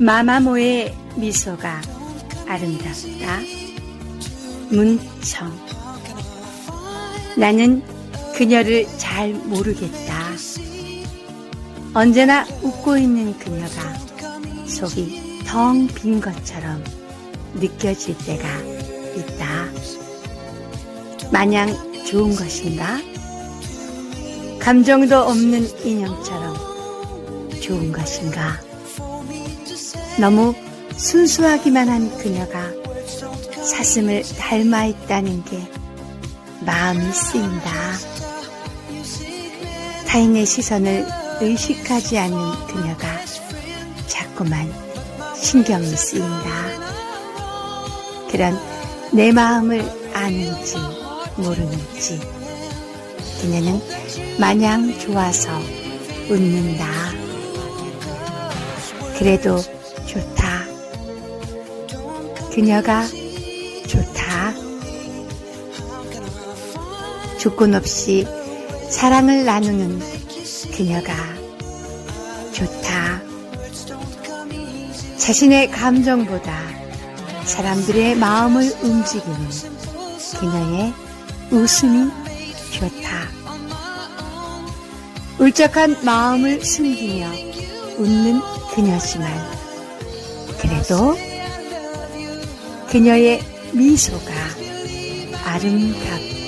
마마모의 미소가 아름답다. 문청. 나는 그녀를 잘 모르겠다. 언제나 웃고 있는 그녀가 속이 텅 빈 것처럼 느껴질 때가 있다. 마냥 좋은 것인가? 감정도 없는 인형처럼 좋은 것인가? 너무 순수하기만 한 그녀가 사슴을 닮아 있다는 게 마음이 쓰인다. 타인의 시선을 의식하지 않는 그녀가 자꾸만 신경이 쓰인다. 그런 내 마음을 아는지 모르는지 그녀는 마냥 좋아서 웃는다. 그래도. 그녀가 좋다. 조건 없이 사랑을 나누는 그녀가 좋다. 자신의 감정보다 사람들의 마음을 움직이는 그녀의 웃음이 좋다. 울적한 마음을 숨기며 웃는 그녀지만 그래도 그녀의 미소가 아름답다.